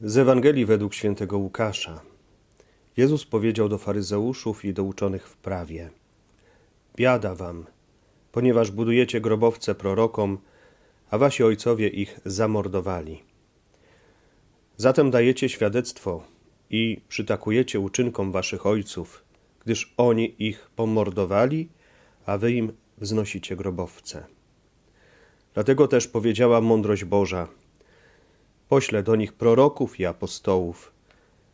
Z Ewangelii według świętego Łukasza. Jezus powiedział do faryzeuszów i do uczonych w prawie: Biada wam, ponieważ budujecie grobowce prorokom, a wasi ojcowie ich zamordowali. Zatem dajecie świadectwo i przytakujecie uczynkom waszych ojców, gdyż oni ich pomordowali, a wy im wznosicie grobowce. Dlatego też powiedziała mądrość Boża: Poślę do nich proroków i apostołów,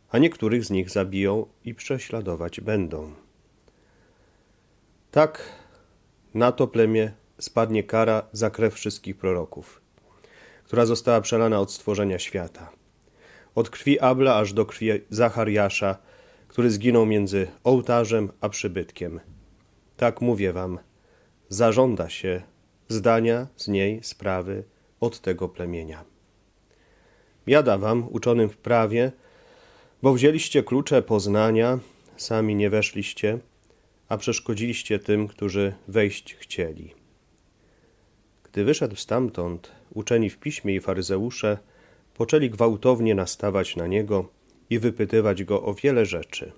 a niektórych z nich zabiją i prześladować będą. Tak na to plemię spadnie kara za krew wszystkich proroków, która została przelana od stworzenia świata. Od krwi Abla aż do krwi Zachariasza, który zginął między ołtarzem a przybytkiem. Tak mówię wam, zażąda się zdania z niej sprawy od tego plemienia. Biada wam, uczonym w prawie, bo wzięliście klucze poznania, sami nie weszliście, a przeszkodziliście tym, którzy wejść chcieli. Gdy wyszedł stamtąd, uczeni w piśmie i faryzeusze poczęli gwałtownie nastawać na niego i wypytywać go o wiele rzeczy.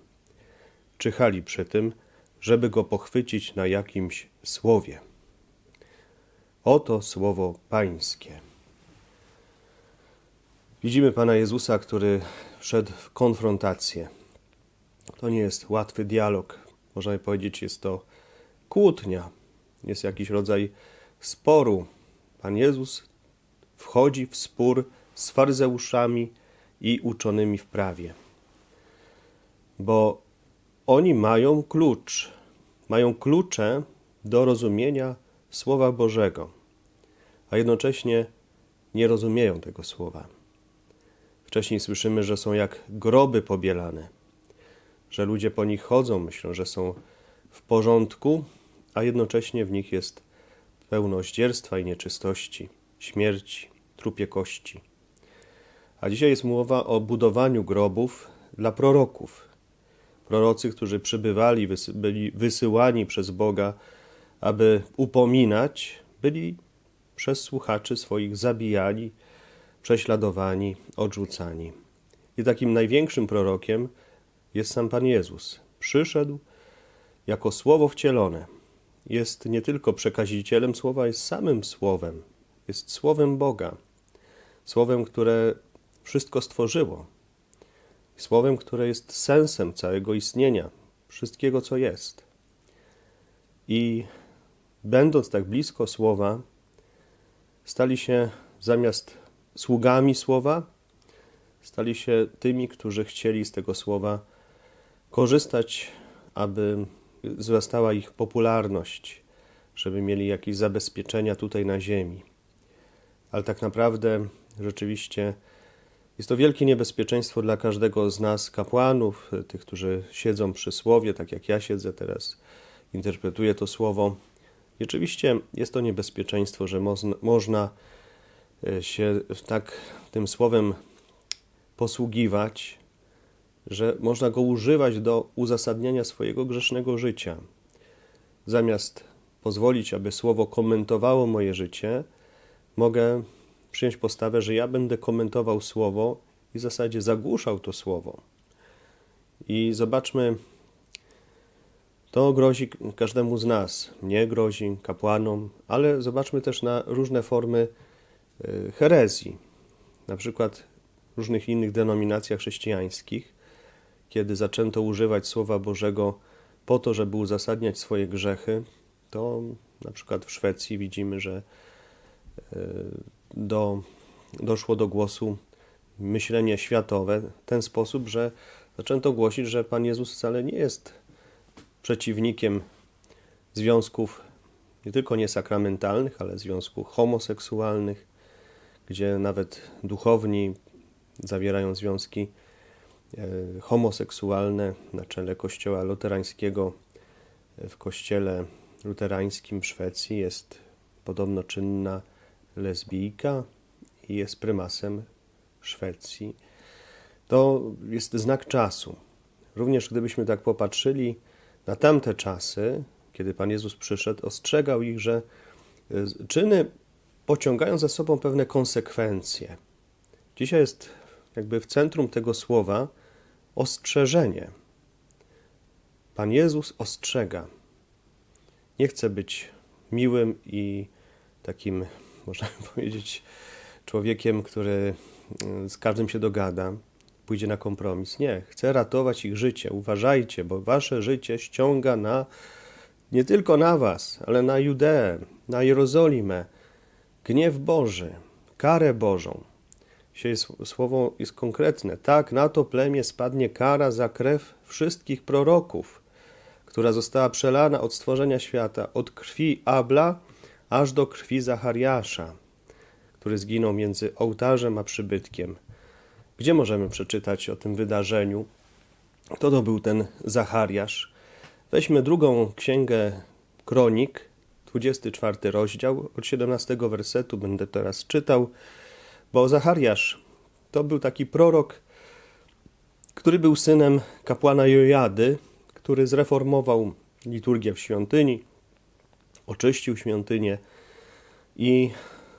Czyhali przy tym, żeby go pochwycić na jakimś słowie. Oto słowo Pańskie. Widzimy Pana Jezusa, który wszedł w konfrontację. To nie jest łatwy dialog. Można powiedzieć, jest to kłótnia. Jest jakiś rodzaj sporu. Pan Jezus wchodzi w spór z faryzeuszami i uczonymi w prawie. Bo oni mają klucz. Mają klucze do rozumienia Słowa Bożego, a jednocześnie nie rozumieją tego słowa. Wcześniej słyszymy, że są jak groby pobielane, że ludzie po nich chodzą, myślą, że są w porządku, a jednocześnie w nich jest pełno zdzierstwa i nieczystości, śmierci, trupie kości. A dzisiaj jest mowa o budowaniu grobów dla proroków. Prorocy, którzy przybywali, byli wysyłani przez Boga, aby upominać, byli przez słuchaczy swoich zabijani, prześladowani, odrzucani. I takim największym prorokiem jest sam Pan Jezus. Przyszedł jako słowo wcielone. Jest nie tylko przekazicielem słowa, jest samym słowem. Jest słowem Boga. Słowem, które wszystko stworzyło. Słowem, które jest sensem całego istnienia, wszystkiego, co jest. I będąc tak blisko słowa, stali się zamiast sługami słowa, stali się tymi, którzy chcieli z tego słowa korzystać, aby wzrastała ich popularność, żeby mieli jakieś zabezpieczenia tutaj na ziemi. Ale tak naprawdę rzeczywiście jest to wielkie niebezpieczeństwo dla każdego z nas, kapłanów, tych, którzy siedzą przy słowie, tak jak ja siedzę teraz, interpretuję to słowo. I oczywiście jest to niebezpieczeństwo, że można, można się tak tym słowem posługiwać, że można go używać do uzasadniania swojego grzesznego życia. Zamiast pozwolić, aby słowo komentowało moje życie, mogę przyjąć postawę, że ja będę komentował słowo i w zasadzie zagłuszał to słowo. I zobaczmy, to grozi każdemu z nas. Mnie grozi, kapłanom, ale zobaczmy też na różne formy herezji. Na przykład różnych innych denominacjach chrześcijańskich, kiedy zaczęto używać Słowa Bożego po to, żeby uzasadniać swoje grzechy, to na przykład w Szwecji widzimy, że y, do, doszło do głosu myślenie światowe w ten sposób, że zaczęto głosić, że Pan Jezus wcale nie jest przeciwnikiem związków nie tylko niesakramentalnych, ale związków homoseksualnych, gdzie nawet duchowni zawierają związki e, homoseksualne na czele kościoła luterańskiego. W kościele luterańskim w Szwecji jest podobno czynna lesbijka i jest prymasem Szwecji. To jest znak czasu. Również gdybyśmy tak popatrzyli na tamte czasy, kiedy Pan Jezus przyszedł, ostrzegał ich, że czyny pociągają za sobą pewne konsekwencje. Dzisiaj jest jakby w centrum tego słowa ostrzeżenie. Pan Jezus ostrzega. Nie chce być miłym i takim, można powiedzieć, człowiekiem, który y, z każdym się dogada, pójdzie na kompromis. Nie, chce ratować ich życie. Uważajcie, bo wasze życie ściąga na nie tylko na was, ale na Judeę, na Jerozolimę, gniew Boży, karę Bożą. Dzisiaj słowo jest konkretne. Tak, na to plemię spadnie kara za krew wszystkich proroków, która została przelana od stworzenia świata, od krwi Abla aż do krwi Zachariasza, który zginął między ołtarzem a przybytkiem. Gdzie możemy przeczytać o tym wydarzeniu? Kto to był ten Zachariasz? Weźmy drugą księgę Kronik, 24 rozdział, od 17 wersetu będę teraz czytał, bo Zachariasz to był taki prorok, który był synem kapłana Jojady, który zreformował liturgię w świątyni, oczyścił świątynię i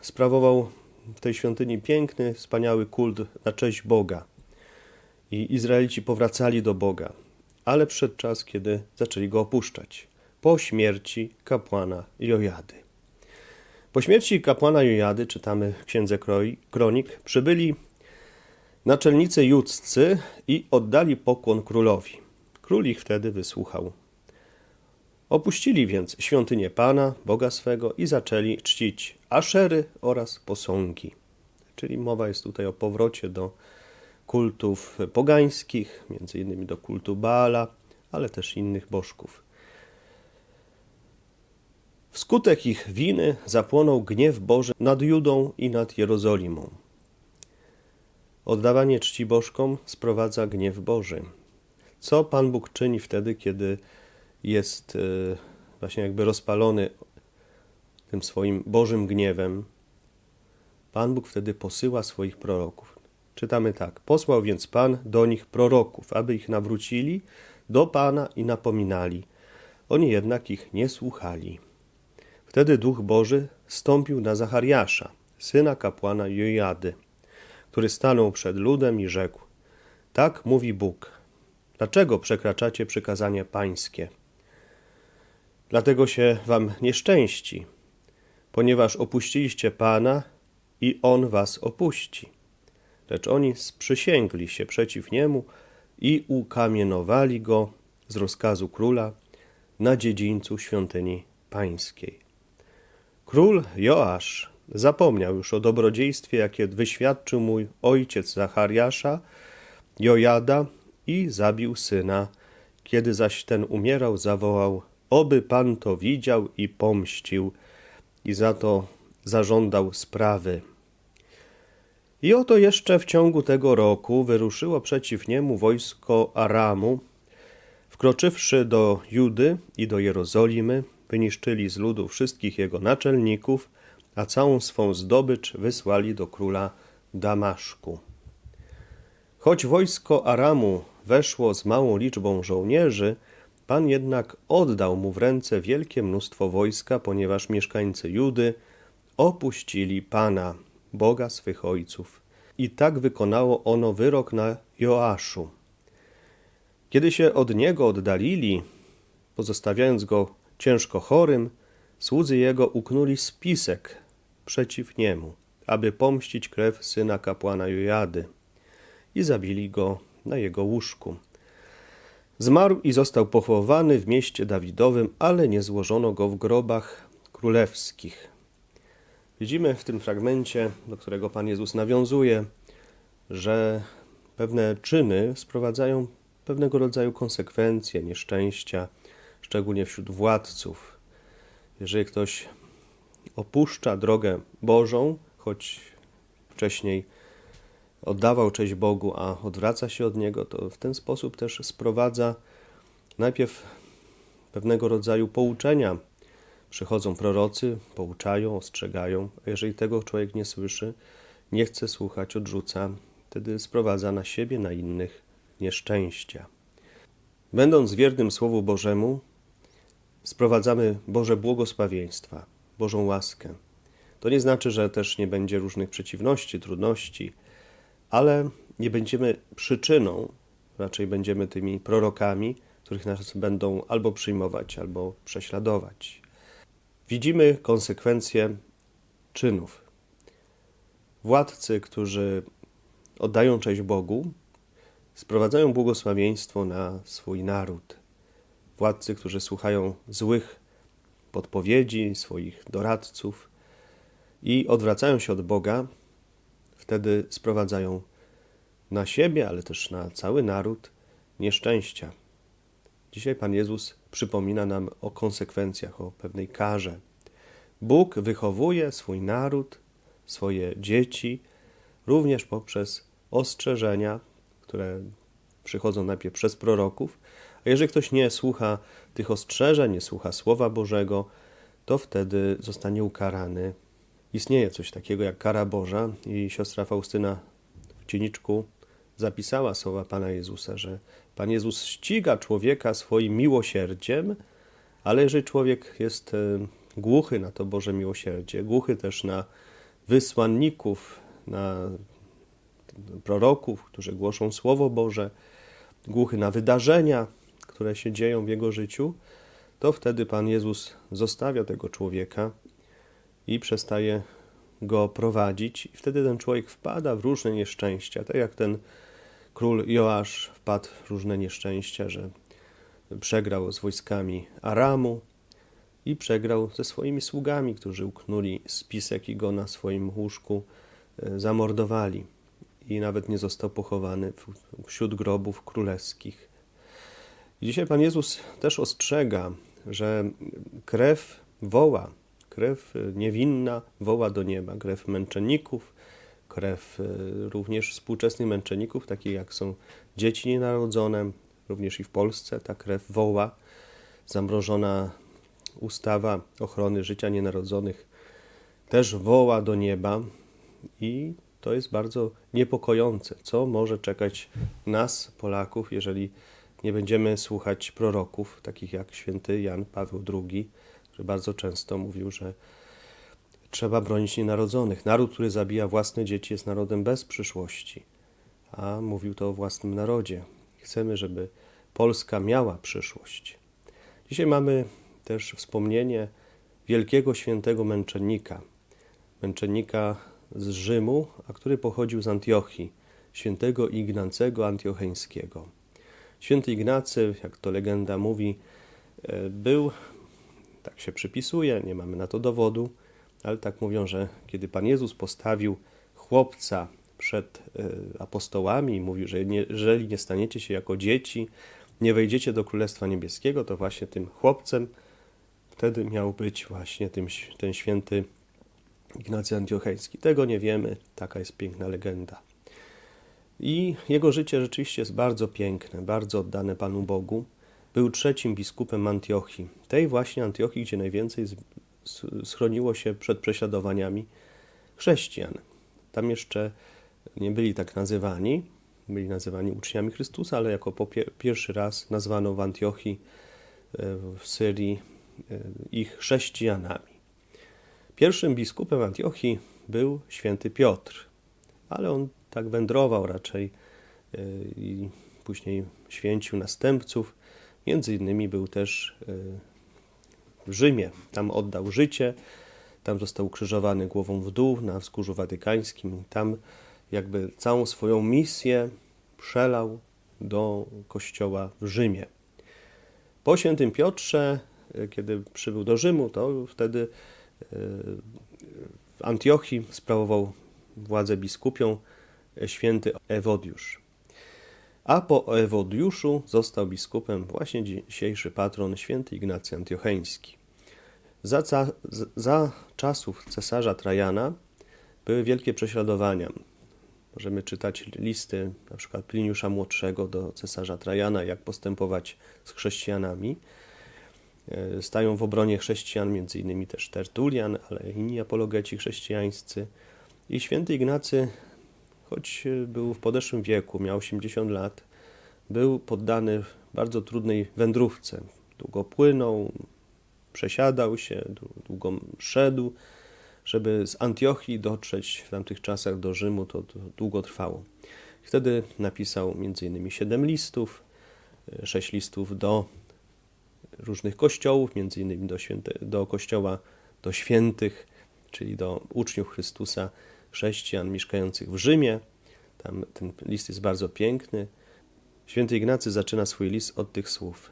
sprawował w tej świątyni piękny, wspaniały kult na cześć Boga. I Izraelici powracali do Boga, ale przed czas, kiedy zaczęli go opuszczać, po śmierci kapłana Jojady. Po śmierci kapłana Jojady, czytamy w księdze Kronik, przybyli naczelnicy judzcy i oddali pokłon królowi. Król ich wtedy wysłuchał. Opuścili więc świątynię Pana, Boga swego i zaczęli czcić aszery oraz posągi. Czyli mowa jest tutaj o powrocie do kultów pogańskich, między innymi do kultu Baala, ale też innych bożków. Wskutek ich winy zapłonął gniew Boży nad Judą i nad Jerozolimą. Oddawanie czci bożkom sprowadza gniew Boży. Co Pan Bóg czyni wtedy, kiedy jest e, właśnie jakby rozpalony tym swoim Bożym gniewem? Pan Bóg wtedy posyła swoich proroków. Czytamy tak: Posłał więc Pan do nich proroków, aby ich nawrócili do Pana i napominali. Oni jednak ich nie słuchali. Wtedy Duch Boży stąpił na Zachariasza, syna kapłana Jojady, który stanął przed ludem i rzekł: Tak mówi Bóg. Dlaczego przekraczacie przykazanie pańskie? Dlatego się wam nieszczęści, ponieważ opuściliście Pana i On was opuści. Lecz oni sprzysięgli się przeciw Niemu i ukamienowali Go z rozkazu króla na dziedzińcu świątyni pańskiej. Król Joasz zapomniał już o dobrodziejstwie, jakie wyświadczył mój ojciec Zachariasza, Jojada i zabił syna. Kiedy zaś ten umierał, zawołał: Oby pan to widział i pomścił, i za to zażądał sprawy. I oto jeszcze w ciągu tego roku wyruszyło przeciw niemu wojsko Aramu. Wkroczywszy do Judy i do Jerozolimy, wyniszczyli z ludu wszystkich jego naczelników, a całą swą zdobycz wysłali do króla Damaszku. Choć wojsko Aramu weszło z małą liczbą żołnierzy, Pan jednak oddał mu w ręce wielkie mnóstwo wojska, ponieważ mieszkańcy Judy opuścili Pana, Boga swych ojców. I tak wykonało ono wyrok na Joaszu. Kiedy się od niego oddalili, pozostawiając go ciężko chorym, słudzy jego uknuli spisek przeciw niemu, aby pomścić krew syna kapłana Jojady i zabili go na jego łóżku. Zmarł i został pochowany w mieście Dawidowym, ale nie złożono go w grobach królewskich. Widzimy w tym fragmencie, do którego Pan Jezus nawiązuje, że pewne czyny sprowadzają pewnego rodzaju konsekwencje, nieszczęścia, szczególnie wśród władców. Jeżeli ktoś opuszcza drogę Bożą, choć wcześniej oddawał cześć Bogu, a odwraca się od Niego, to w ten sposób też sprowadza najpierw pewnego rodzaju pouczenia. Przychodzą prorocy, pouczają, ostrzegają, a jeżeli tego człowiek nie słyszy, nie chce słuchać, odrzuca, wtedy sprowadza na siebie, na innych nieszczęścia. Będąc wiernym Słowu Bożemu, sprowadzamy Boże błogosławieństwa, Bożą łaskę. To nie znaczy, że też nie będzie różnych przeciwności, trudności, ale nie będziemy przyczyną, raczej będziemy tymi prorokami, których nas będą albo przyjmować, albo prześladować. Widzimy konsekwencje czynów. Władcy, którzy oddają cześć Bogu, sprowadzają błogosławieństwo na swój naród. Władcy, którzy słuchają złych podpowiedzi swoich doradców i odwracają się od Boga, wtedy sprowadzają na siebie, ale też na cały naród nieszczęścia. Dzisiaj Pan Jezus przypomina nam o konsekwencjach, o pewnej karze. Bóg wychowuje swój naród, swoje dzieci, również poprzez ostrzeżenia, które przychodzą najpierw przez proroków, a jeżeli ktoś nie słucha tych ostrzeżeń, nie słucha Słowa Bożego, to wtedy zostanie ukarany. Istnieje coś takiego jak kara Boża i siostra Faustyna w cieniczku zapisała słowa Pana Jezusa, że Pan Jezus ściga człowieka swoim miłosierdziem, ale jeżeli człowiek jest e, głuchy na to Boże miłosierdzie, głuchy też na wysłanników, na proroków, którzy głoszą Słowo Boże, głuchy na wydarzenia, które się dzieją w jego życiu, to wtedy Pan Jezus zostawia tego człowieka i przestaje go prowadzić, i wtedy ten człowiek wpada w różne nieszczęścia, tak jak ten król Joasz wpadł w różne nieszczęścia, że przegrał z wojskami Aramu i przegrał ze swoimi sługami, którzy uknuli spisek i go na swoim łóżku e, zamordowali. I nawet nie został pochowany wśród grobów królewskich. Dzisiaj Pan Jezus też ostrzega, że krew woła, krew niewinna woła do nieba, krew męczenników, krew y, również współczesnych męczenników, takich jak są dzieci nienarodzone, również i w Polsce ta krew woła. Zamrożona ustawa ochrony życia nienarodzonych też woła do nieba i to jest bardzo niepokojące. Co może czekać nas, Polaków, jeżeli nie będziemy słuchać proroków, takich jak święty Jan Paweł II, który bardzo często mówił, że trzeba bronić nienarodzonych. Naród, który zabija własne dzieci, jest narodem bez przyszłości. A mówił to o własnym narodzie. Chcemy, żeby Polska miała przyszłość. Dzisiaj mamy też wspomnienie wielkiego świętego męczennika, męczennika z Rzymu, a który pochodził z Antiochii, świętego Ignacego Antiocheńskiego. Święty Ignacy, jak to legenda mówi, e, był, tak się przypisuje, nie mamy na to dowodu, ale tak mówią, że kiedy Pan Jezus postawił chłopca przed e, apostołami i mówił, że jeżeli nie staniecie się jako dzieci, nie wejdziecie do Królestwa Niebieskiego, to właśnie tym chłopcem wtedy miał być właśnie tym, ten święty Ignacy Antiocheński. Tego nie wiemy, taka jest piękna legenda. I jego życie rzeczywiście jest bardzo piękne, bardzo oddane Panu Bogu. Był trzecim biskupem Antiochii, tej właśnie Antiochii, gdzie najwięcej schroniło się przed prześladowaniami chrześcijan. Tam jeszcze nie byli tak nazywani, byli nazywani uczniami Chrystusa, ale jako pierwszy raz nazwano w Antiochii e, w Syrii e, ich chrześcijanami. Pierwszym biskupem Antiochii był święty Piotr, ale on tak wędrował raczej e, i później święcił następców. Między innymi był też w Rzymie. Tam oddał życie, tam został ukrzyżowany głową w dół na wzgórzu watykańskim. Tam jakby całą swoją misję przelał do kościoła w Rzymie. Po świętym Piotrze, e, kiedy przybył do Rzymu, to wtedy w Antiochii sprawował władzę biskupią święty Ewodiusz. A po Ewodiuszu został biskupem właśnie dzisiejszy patron święty Ignacy Antiocheński. Za, za, za czasów cesarza Trajana były wielkie prześladowania. Możemy czytać listy na przykład Pliniusza Młodszego do cesarza Trajana, jak postępować z chrześcijanami. E, stają w obronie chrześcijan między innymi też Tertulian, ale inni apologeci chrześcijańscy. I święty Ignacy, choć był w podeszłym wieku, miał 80 lat, był poddany bardzo trudnej wędrówce. Długo płynął, przesiadał się, długo szedł. Żeby z Antiochii dotrzeć w tamtych czasach do Rzymu, to, długo trwało. Wtedy napisał m.in. siedem listów, y, sześć listów do różnych kościołów, innymi do, do kościoła do świętych, czyli do uczniów Chrystusa, chrześcijan mieszkających w Rzymie. Tam ten list jest bardzo piękny. Święty Ignacy zaczyna swój list od tych słów.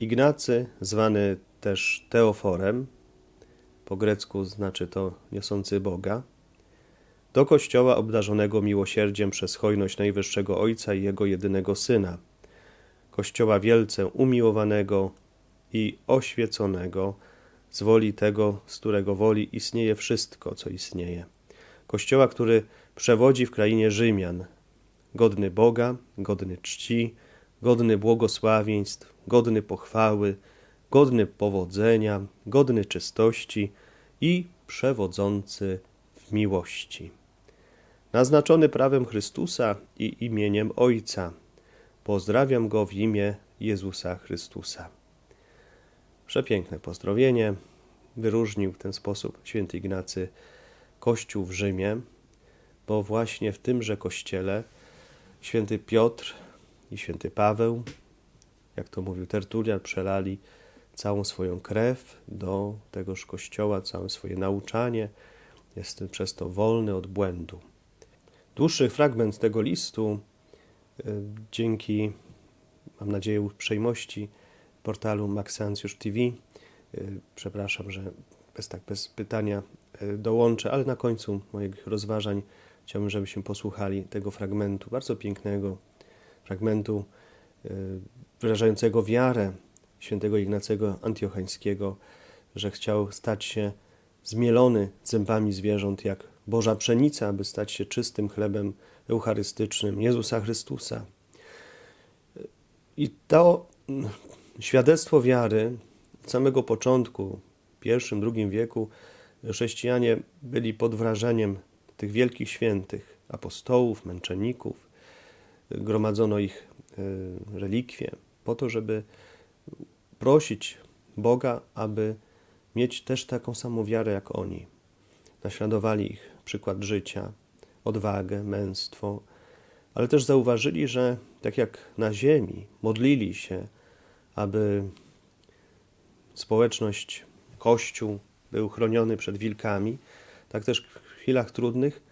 Ignacy, zwany też Teoforem, po grecku znaczy to niosący Boga, do Kościoła obdarzonego miłosierdziem przez hojność Najwyższego Ojca i Jego jedynego Syna, Kościoła wielce umiłowanego i oświeconego z woli tego, z którego woli istnieje wszystko, co istnieje. Kościoła, który przewodzi w krainie Rzymian, godny Boga, godny czci, godny błogosławieństw, godny pochwały, godny powodzenia, godny czystości i przewodzący w miłości. Naznaczony prawem Chrystusa i imieniem Ojca, pozdrawiam go w imię Jezusa Chrystusa. Przepiękne pozdrowienie. Wyróżnił w ten sposób święty Ignacy Kościół w Rzymie, bo właśnie w tymże kościele święty Piotr i święty Paweł, jak to mówił Tertulian, przelali całą swoją krew do tegoż kościoła, całe swoje nauczanie. Jest przez to wolny od błędu. Dłuższy fragment tego listu, y, dzięki, mam nadzieję, uprzejmości portalu Maxancjusz TV. Y, przepraszam, że bez, tak, bez pytania y, dołączę, ale na końcu moich rozważań chciałbym, żebyśmy posłuchali tego fragmentu, bardzo pięknego fragmentu wyrażającego wiarę świętego Ignacego Antiochańskiego, że chciał stać się zmielony zębami zwierząt jak Boża pszenica, aby stać się czystym chlebem eucharystycznym Jezusa Chrystusa. I to świadectwo wiary od samego początku, w pierwszym, drugim wieku, chrześcijanie byli pod wrażeniem tych wielkich świętych, apostołów, męczenników. Gromadzono ich e, relikwie po to, żeby prosić Boga, aby mieć też taką samą wiarę jak oni. Naśladowali ich przykład życia, odwagę, męstwo, ale też zauważyli, że tak jak na ziemi modlili się, aby społeczność, Kościół był chroniony przed wilkami, tak też w chwilach trudnych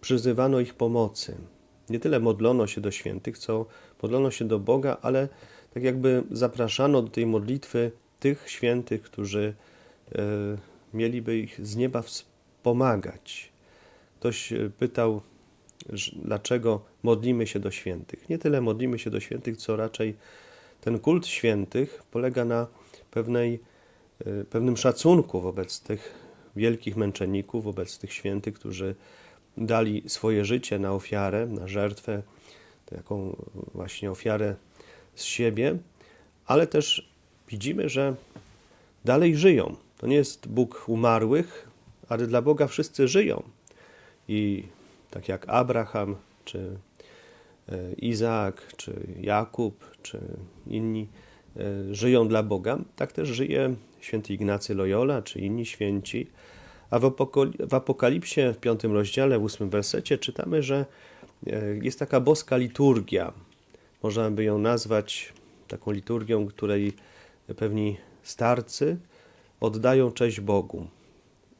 przyzywano ich pomocy. Nie tyle modlono się do świętych, co modlono się do Boga, ale tak jakby zapraszano do tej modlitwy tych świętych, którzy e, mieliby ich z nieba wspomagać. Ktoś e, pytał, dlaczego modlimy się do świętych. Nie tyle modlimy się do świętych, co raczej ten kult świętych polega na pewnej, e, pewnym szacunku wobec tych wielkich męczenników, wobec tych świętych, którzy dali swoje życie na ofiarę, na żertwę, taką właśnie ofiarę z siebie, ale też widzimy, że dalej żyją. To nie jest Bóg umarłych, ale dla Boga wszyscy żyją. I tak jak Abraham, czy Izaak, czy Jakub, czy inni e, żyją dla Boga, tak też żyje święty Ignacy Loyola, czy inni święci. A w Apokalipsie w piątym rozdziale, w ósmym wersecie czytamy, że e, jest taka boska liturgia, można by ją nazwać taką liturgią, której pewni starcy oddają cześć Bogu.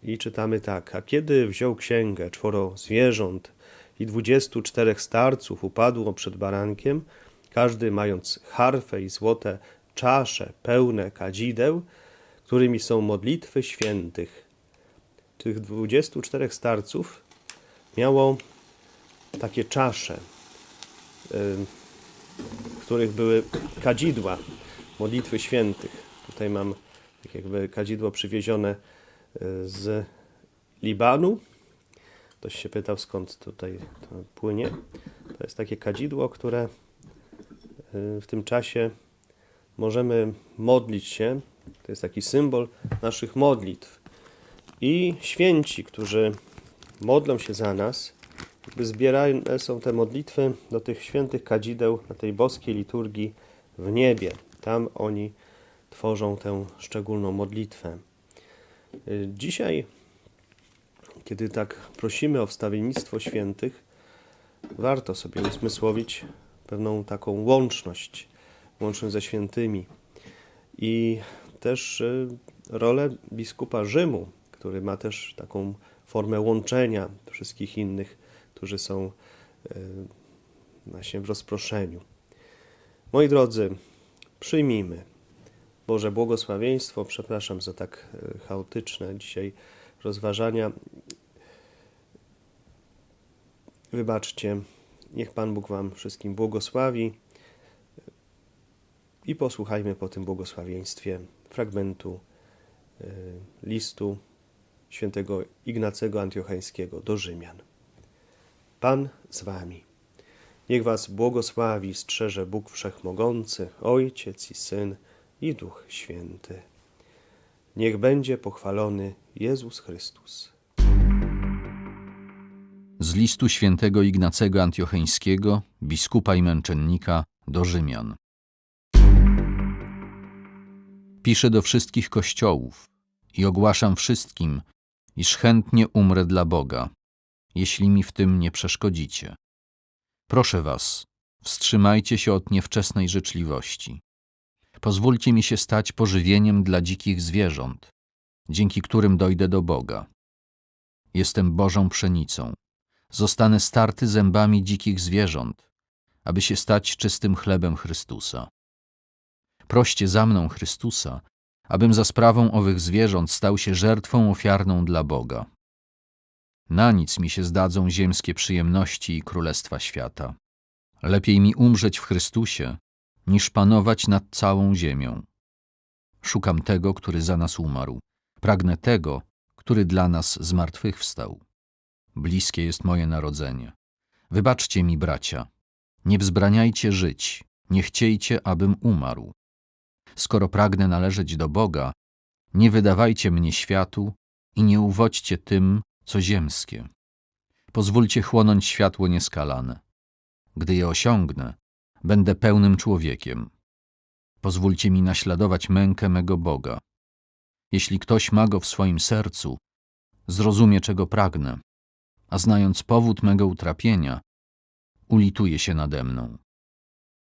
I czytamy tak: A kiedy wziął księgę czworo zwierząt i dwudziestu czterech starców upadło przed barankiem, każdy mając harfę i złote czasze pełne kadzideł, którymi są modlitwy świętych. Tych dwudziestu czterech starców miało takie czasze w których były kadzidła modlitwy świętych. Tutaj mam tak jakby kadzidło przywiezione e, z Libanu. Ktoś się pytał, skąd tutaj to płynie. To jest takie kadzidło, które e, w tym czasie możemy modlić się. To jest taki symbol naszych modlitw. I święci, którzy modlą się za nas, zbierane są te modlitwy do tych świętych kadzideł na tej boskiej liturgii w niebie. Tam oni tworzą tę szczególną modlitwę. Y, dzisiaj, kiedy tak prosimy o wstawiennictwo świętych, warto sobie usmysłowić pewną taką łączność, łączność ze świętymi i też y, rolę biskupa Rzymu, który ma też taką formę łączenia wszystkich innych, którzy są y, właśnie w rozproszeniu. Moi drodzy, przyjmijmy Boże błogosławieństwo. Przepraszam za tak y, chaotyczne dzisiaj rozważania. Wybaczcie. Niech Pan Bóg Wam wszystkim błogosławi. I posłuchajmy po tym błogosławieństwie fragmentu y, listu świętego Ignacego Antiocheńskiego do Rzymian. Pan z Wami. Niech Was błogosławi, strzeże Bóg Wszechmogący, Ojciec i Syn i Duch Święty. Niech będzie pochwalony Jezus Chrystus. Z listu świętego Ignacego Antiocheńskiego, biskupa i męczennika do Rzymian. Piszę do wszystkich kościołów i ogłaszam wszystkim, iż chętnie umrę dla Boga, jeśli mi w tym nie przeszkodzicie. Proszę was, wstrzymajcie się od niewczesnej życzliwości. Pozwólcie mi się stać pożywieniem dla dzikich zwierząt, dzięki którym dojdę do Boga. Jestem Bożą pszenicą zostanę starty zębami dzikich zwierząt, aby się stać czystym chlebem Chrystusa. Proście za mną Chrystusa, abym za sprawą owych zwierząt stał się żertwą ofiarną dla Boga. Na nic mi się zdadzą ziemskie przyjemności i królestwa świata. Lepiej mi umrzeć w Chrystusie, niż panować nad całą ziemią. Szukam tego, który za nas umarł. Pragnę tego, który dla nas zmartwychwstał. Bliskie jest moje narodzenie. Wybaczcie mi, bracia. Nie wzbraniajcie żyć, nie chciejcie, abym umarł. Skoro pragnę należeć do Boga, nie wydawajcie mnie światu i nie uwodźcie tym, co ziemskie. Pozwólcie chłonąć światło nieskalane. Gdy je osiągnę, będę pełnym człowiekiem. Pozwólcie mi naśladować mękę mego Boga. Jeśli ktoś ma go w swoim sercu, zrozumie, czego pragnę a znając powód mego utrapienia, ulituje się nade mną.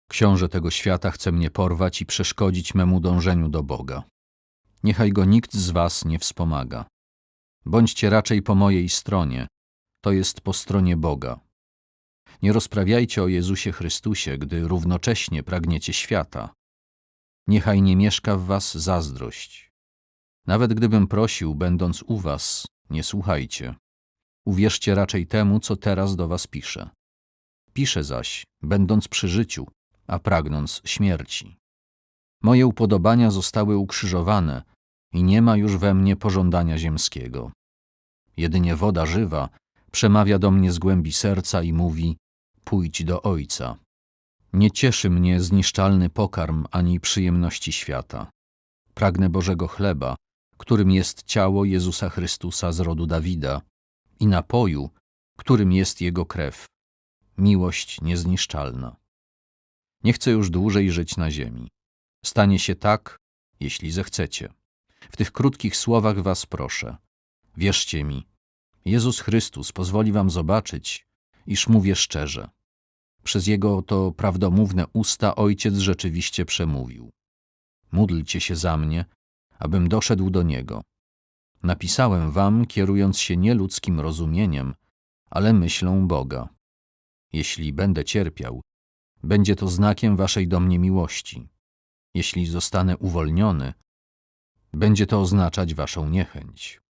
Książę tego świata chce mnie porwać i przeszkodzić memu dążeniu do Boga. Niechaj go nikt z was nie wspomaga. Bądźcie raczej po mojej stronie, to jest po stronie Boga. Nie rozprawiajcie o Jezusie Chrystusie, gdy równocześnie pragniecie świata. Niechaj nie mieszka w was zazdrość. Nawet gdybym prosił, będąc u was, nie słuchajcie. Uwierzcie raczej temu, co teraz do was piszę. Piszę zaś, będąc przy życiu, a pragnąc śmierci. Moje upodobania zostały ukrzyżowane i nie ma już we mnie pożądania ziemskiego. Jedynie woda żywa przemawia do mnie z głębi serca i mówi: Pójdź do Ojca. Nie cieszy mnie zniszczalny pokarm ani przyjemności świata. Pragnę Bożego chleba, którym jest ciało Jezusa Chrystusa z rodu Dawida, i napoju, którym jest Jego krew, miłość niezniszczalna. Nie chcę już dłużej żyć na ziemi. Stanie się tak, jeśli zechcecie. W tych krótkich słowach was proszę. Wierzcie mi, Jezus Chrystus pozwoli wam zobaczyć, iż mówię szczerze. Przez Jego to prawdomówne usta Ojciec rzeczywiście przemówił. Módlcie się za mnie, abym doszedł do Niego. Napisałem wam, kierując się nie ludzkim rozumieniem, ale myślą Boga. Jeśli będę cierpiał, będzie to znakiem waszej do mnie miłości. Jeśli zostanę uwolniony, będzie to oznaczać waszą niechęć.